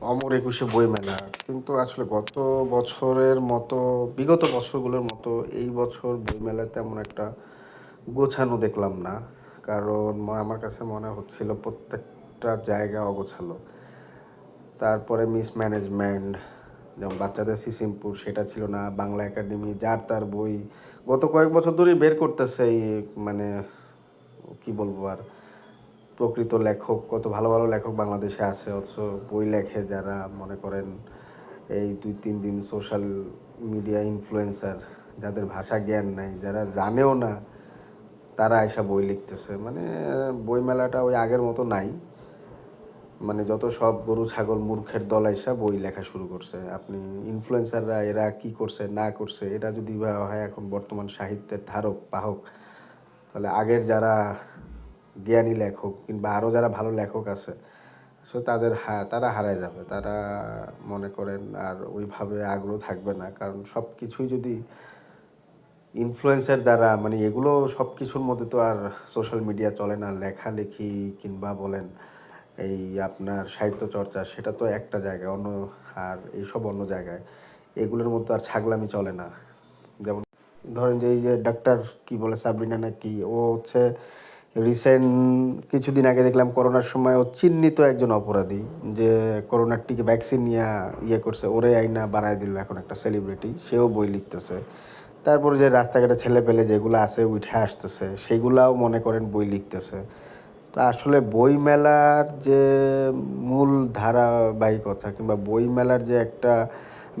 অমর একুশে বইমেলা কিন্তু আসলে গত বছরের মতো, বিগত বছরগুলোর মতো এই বছর বইমেলা তেমন একটা গোছানো দেখলাম না। কারণ আমার কাছে মনে হচ্ছিল প্রত্যেকটা জায়গা অগোছালো। তারপরে মিসম্যানেজমেন্ট যেমন বাচ্চাদের সিসিমপুর সেটা ছিল না। বাংলা একাডেমি যার তার বই গত কয়েক বছর ধরেই বের করতেছে এই মানে কি বলব আর? প্রকৃত লেখক, কত ভালো ভালো লেখক বাংলাদেশে আছে, অথচ বই লেখে যারা, মনে করেন এই দুই তিন দিন সোশ্যাল মিডিয়া ইনফ্লুয়েন্সার যাদের ভাষা জ্ঞান নাই, যারা জানেও না, তারা এসব বই লিখতেছে। মানে বই মেলাটা ওই আগের মতো নাই। মানে যত সব গরু, ছাগল, মূর্খের দল এসে বই লেখা শুরু করছে। আপনি ইনফ্লুয়েন্সাররা এরা কি করছে, না করছে, এটা যদি হয়, এখন বর্তমান সাহিত্যের ধারক, বাহক, তাহলে আগের যারা জ্ঞানী লেখক কিংবা আরও যারা ভালো লেখক আছে, সো তাদের হা, তারা হারায় যাবে। তারা মনে করেন আর ওইভাবে আগ্রহ থাকবে না। কারণ সব কিছুই যদি ইনফ্লুয়েন্সের দ্বারা মানে এগুলো সব কিছুর মধ্যে তো আর সোশ্যাল মিডিয়া চলে না। লেখালেখি কিংবা বলেন এই আপনার সাহিত্য চর্চা, সেটা তো একটা জায়গায়, অন্য আর এইসব অন্য জায়গায়। এগুলোর মধ্যে আর ছাগলামি চলে না। যেমন ধরেন যে এই যে ডাক্তার কি বলে, সাবরিনা না কি ও হচ্ছে রিসেন্ট কিছুদিন আগে দেখলাম করোনার সময় ও চিহ্নিত একজন অপরাধী যে করোনার টিকে ভ্যাকসিন নিয়ে ইয়ে করছে, ওরে আইনা বানায় দিল এখন একটা সেলিব্রিটি সেও বই লিখতেছে। তারপরে যে রাস্তাঘাটে ছেলে পেলে যেগুলো আছে উঠে আসতেছে, সেগুলাও মনে করেন বই লিখতেছে। তা আসলে বই মেলার যে মূল ধারাবাহিকতা কিংবা বই মেলার যে একটা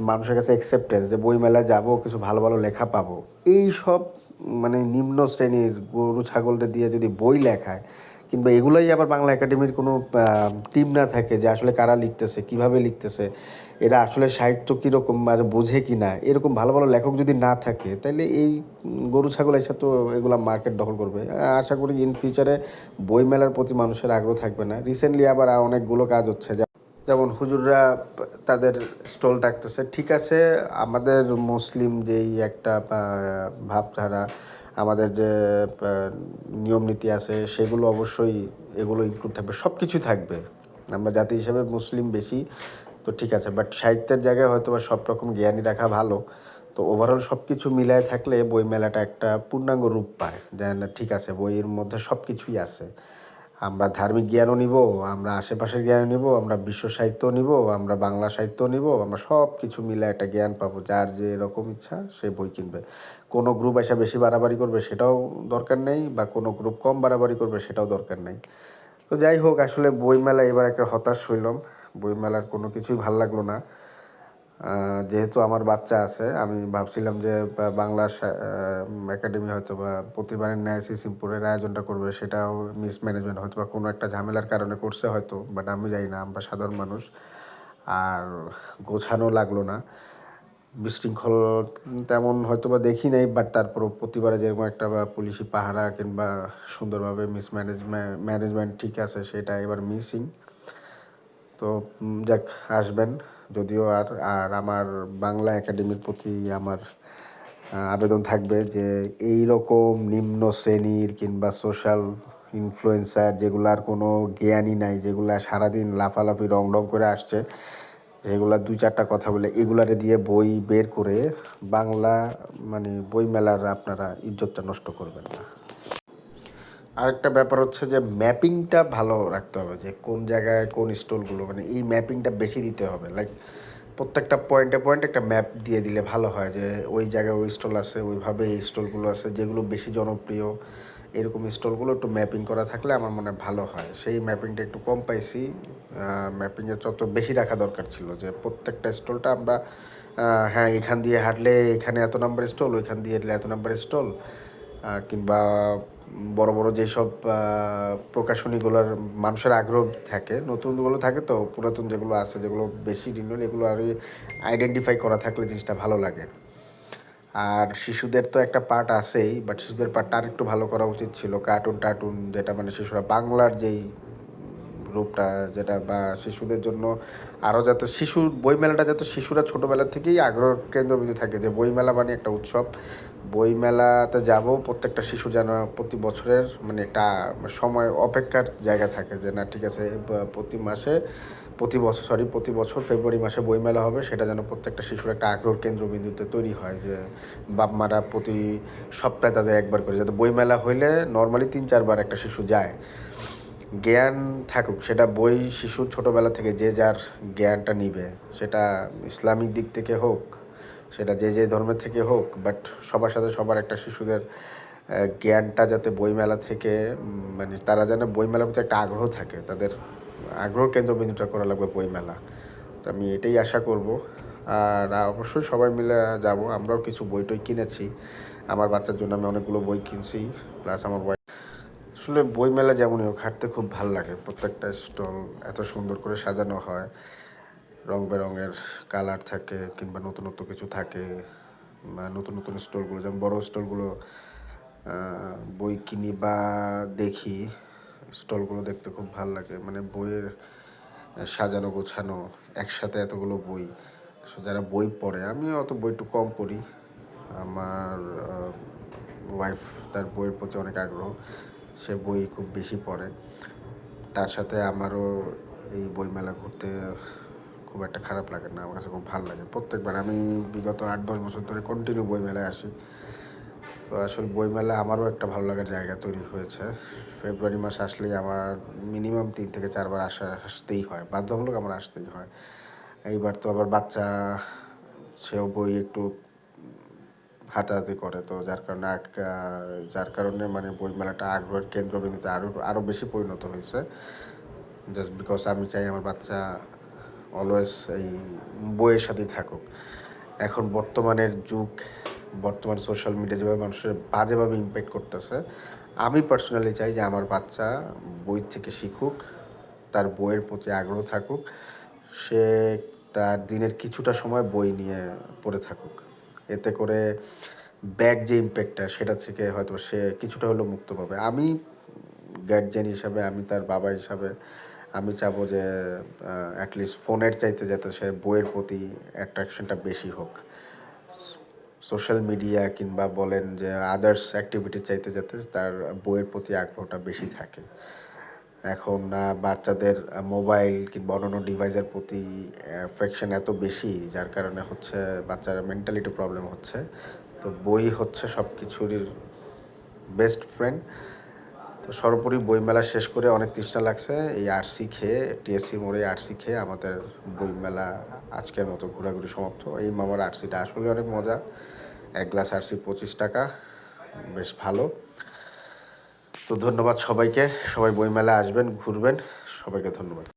মানুষের কাছে অ্যাকসেপ্টেন্স যে বই মেলায় যাব, কিছু ভালো ভালো লেখা পাবো, এই সব মানে নিম্ন শ্রেণির গরু ছাগলদের দিয়ে যদি বই লেখায়, কিংবা এগুলোই আবার বাংলা একাডেমির কোনো টিম না থাকে যে আসলে কারা লিখতেছে, কীভাবে লিখতেছে, এরা আসলে সাহিত্য কীরকম আর বোঝে কি না এরকম ভালো ভালো লেখক যদি না থাকে তাহলে এই গরু, ছাগল এসে তো এগুলা মার্কেট দখল করবে। আশা করি ইন ফিউচারে বই মেলার প্রতি মানুষের আগ্রহ থাকবে না। রিসেন্টলি আবার অনেকগুলো কাজ হচ্ছে যেমন হুজুররা তাদের স্টল ডাকতেছে, ঠিক আছে, আমাদের মুসলিম যেই একটা ভাবধারা, আমাদের যে নিয়ম নীতি আছে, সেগুলো অবশ্যই এগুলো ইনক্লুড থাকবে সব কিছুই থাকবে। আমরা জাতি হিসেবে মুসলিম বেশি, তো ঠিক আছে বাট সাহিত্যের জায়গায় হয়তো বা সব রকম জ্ঞানী রাখা ভালো। তো ওভারঅল সব কিছু মিলায় থাকলে বই মেলাটা একটা পূর্ণাঙ্গ রূপ পায়, যে না, ঠিক আছে, বইয়ের মধ্যে সব কিছুই আছে। আমরা ধার্মিক জ্ঞানও নিব, আমরা আশেপাশের জ্ঞান নিব, আমরা বিশ্ব সাহিত্য নিব, আমরা বাংলা সাহিত্য নিব, আমরা সব কিছু মিলে একটা জ্ঞান পাবো, যার যে এরকম ইচ্ছা সে বই কিনবে। কোনো গ্রুপ এসে বেশি বাড়াবাড়ি করবে সেটাও দরকার নেই, বা কোনো গ্রুপ কম বাড়াবাড়ি করবে সেটাও দরকার নেই। তো যাই হোক, আসলে বইমেলা এবার একটা হতাশ হইলাম। বইমেলার কোনো কিছুই ভালো লাগল না। যেহেতু আমার বাচ্চা আছে, আমি ভাবছিলাম যে বাংলা একাডেমি হয়তো বা প্রতিবারের ন্যায় সিসিমপুরের আয়োজনটা করবে, সেটাও মিসম্যানেজমেন্ট হয়তো বা কোনো একটা ঝামেলার কারণে করছে হয়তো বাট আমি জানি না, আমরা সাধারণ মানুষ, আর গোছানো লাগল না। বিশৃঙ্খল তেমন হয়তো বা দেখি নাই বাট তারপরও প্রতিবারে যেরকম একটা বা পুলিশি পাহারা কিংবা সুন্দরভাবে মিসম্যানেজমেন্ট ম্যানেজমেন্ট ঠিক আছে, সেটা এবার মিসিং তো যাক, আসবেন। যদিও আর আর আমার বাংলা একাডেমির প্রতি আমার আবেদন থাকবে যে এই রকম নিম্ন শ্রেণির কিংবা সোশ্যাল ইনফ্লুয়েন্সার যেগুলার কোনো জ্ঞানই নাই, যেগুলা সারাদিন লাফালাফি রং রং করে আসছে, যেগুলা দুই চারটা কথা বলে, এগুলারে দিয়ে বই বের করে বাংলা মানে বই মেলার আপনারা ইজ্জতটা নষ্ট করবেন না। আরেকটা ব্যাপার হচ্ছে যে ম্যাপিংটা ভালো রাখতে হবে যে কোন জায়গায় কোন স্টলগুলো মানে এই ম্যাপিংটা বেশি দিতে হবে। লাইক প্রত্যেকটা পয়েন্টে পয়েন্টে একটা ম্যাপ দিয়ে দিলে ভালো হয় যে ওই জায়গায় ওই স্টল আছে, ওইভাবে এই স্টলগুলো আছে, যেগুলো বেশি জনপ্রিয়, এরকম স্টলগুলো একটু ম্যাপিং করা থাকলে আমার মনে ভালো হয়। সেই ম্যাপিংটা একটু কম পাইছি। ম্যাপিংয়ের যত বেশি রাখা দরকার ছিল যে প্রত্যেকটা স্টলটা আমরা হ্যাঁ এখান দিয়ে হাঁটলে এখানে এত নাম্বার স্টল, ওইখান দিয়ে হাঁটলে এত নাম্বার স্টল কিংবা বড় বড় যেসব প্রকাশনীগুলোর মানুষের আগ্রহ থাকে, নতুনগুলো থাকে তো, পুরাতন যেগুলো আছে, যেগুলো বেশি রিনিউল এগুলো আর আইডেন্টিফাই করা থাকলে জিনিসটা ভালো লাগে। আর শিশুদের তো একটা পার্ট আছেই বাট শিশুদের পার্টটা আর একটু ভালো করা উচিত ছিল। কার্টুন টার্টুন যেটা মানে শিশুরা বাংলার যেই রূপটা, যেটা বা শিশুদের জন্য আরও যাতে শিশু বইমেলাটা যাতে শিশুরা ছোটোবেলা থেকেই আগ্রহ কেন্দ্রবিন্দু থাকে, যে বইমেলা মানে একটা উৎসব। বইমেলাতে যাব, প্রত্যেকটা শিশু যেন প্রতি বছরের মানে একটা সময় অপেক্ষার জায়গা থাকে যে না, ঠিক আছে প্রতি মাসে, প্রতি বছর সরি প্রতি বছর ফেব্রুয়ারি মাসে বইমেলা হবে, সেটা যেন প্রত্যেকটা শিশুর একটা আগ্রহ কেন্দ্রবিন্দুতে তৈরি হয় যে বাপ মারা প্রতি সপ্তাহে তাদের একবার করে, যাতে বইমেলা হইলে নর্মালি তিন চারবার একটা শিশু যায়। জ্ঞান থাকুক, সেটা বই শিশু ছোটোবেলা থেকে যে যার জ্ঞানটা নিবে, সেটা ইসলামিক দিক থেকে হোক সেটা যে যে ধর্মের থেকে হোক বাট সবার সাথে সবার একটা শিশুদের জ্ঞানটা যাতে বইমেলা থেকে মানে তারা যেন বইমেলার প্রতি একটা আগ্রহ থাকে, তাদের আগ্রহ কেন্দ্রবিন্দুটা করা লাগবে বইমেলা। তো আমি এটাই আশা করব। আর অবশ্যই সবাই মিলে যাব, আমরাও কিছু বই টই কিনেছি। আমার বাচ্চার জন্য আমি অনেকগুলো বই কিনছি প্লাস আমার wife আসলে বইমেলা যেমনই হোক, হাঁটতে খুব ভালো লাগে। প্রত্যেকটা স্টল এত সুন্দর করে সাজানো হয়। রং বেরঙের কালার থাকে কিংবা নতুন নতুন কিছু থাকে, বা নতুন নতুন স্টোরগুলো, যেমন বড় স্টোরগুলো বই কিনি বা দেখি, স্টলগুলো দেখতে খুব ভালো লাগে। মানে বইয়ের সাজানো, গোছানো, একসাথে এতগুলো বই। যারা বই পড়ে আমি অত বই একটু কম পড়ি। আমার ওয়াইফ তার বইয়ের প্রতি অনেক আগ্রহ। সে বই খুব বেশি পড়ে। তার সাথে আমারও এই বইমেলা ঘুরতে খুব একটা খারাপ লাগে না, আমার কাছে খুব ভালো লাগে। প্রত্যেকবার আমি বিগত আট, দশ বছর ধরে কন্টিনিউ বইমেলায় আসি। তো আসলে বইমেলা আমারও একটা ভালো লাগার জায়গা তৈরি হয়েছে। ফেব্রুয়ারি মাস আসলেই আমার মিনিমাম তিন থেকে চারবার আসা, আসতেই হয়। বাধ্যতামূলক আমার আসতেই হয়। এইবার তো আবার বাচ্চা সেও বই একটু হাতাহাতি করে, তো যার কারণে যার কারণে মানে বইমেলাটা আগ্রহের কেন্দ্রবিন্দুতে আরও আরও বেশি পরিণত হয়েছে। জাস্ট বিকজ আমি চাই আমার বাচ্চা অলওয়েজ এই বইয়ের সাথেই থাকুক। এখন বর্তমানের যুগ, বর্তমান সোশ্যাল মিডিয়া যেভাবে মানুষের বাজেভাবে ইম্প্যাক্ট করতেছে, আমি পার্সোনালি চাই যে আমার বাচ্চা বই থেকে শিখুক, তার বইয়ের প্রতি আগ্রহ থাকুক, সে তার দিনের কিছুটা সময় বই নিয়ে পড়ে থাকুক। এতে করে ব্যাক যে ইম্প্যাক্টটা সেটা থেকে হয়তো সে কিছুটা হলেও মুক্ত পাবে। আমি গার্জিয়ান হিসাবে, আমি তার বাবা হিসাবে আমি চাবো যে অ্যাটলিস্ট ফোনের চাইতে যাতে সে বইয়ের প্রতি অ্যাট্রাকশনটা বেশি হোক। সোশ্যাল মিডিয়া কিংবা বলেন যে আদার্স অ্যাক্টিভিটি চাইতে যাতে তার বইয়ের প্রতি আগ্রহটা বেশি থাকে। এখন বাচ্চাদের মোবাইল কিংবা অন্যান্য ডিভাইসের প্রতি অ্যাফেকশন এত বেশি, যার কারণে হচ্ছে বাচ্চার মেন্টালিটি প্রবলেম হচ্ছে। তো বই হচ্ছে সব কিছুরই বেস্ট ফ্রেন্ড তো সর্বোপরি বইমেলা শেষ করে অনেক তৃষ্ণা লাগছে। এই আরসি খেয়ে, টিএসসি মোড়ে আরসি খেয়ে আমাদের বইমেলা আজকের মতো ঘোরাঘুরি সমাপ্ত। এই মামার আরসিটা আসলে অনেক মজা। এক গ্লাস আরসি পঁচিশ টাকা, বেশ ভালো। তো ধন্যবাদ সবাইকে। সবাই বইমেলা আসবেন, ঘুরবেন। সবাইকে ধন্যবাদ।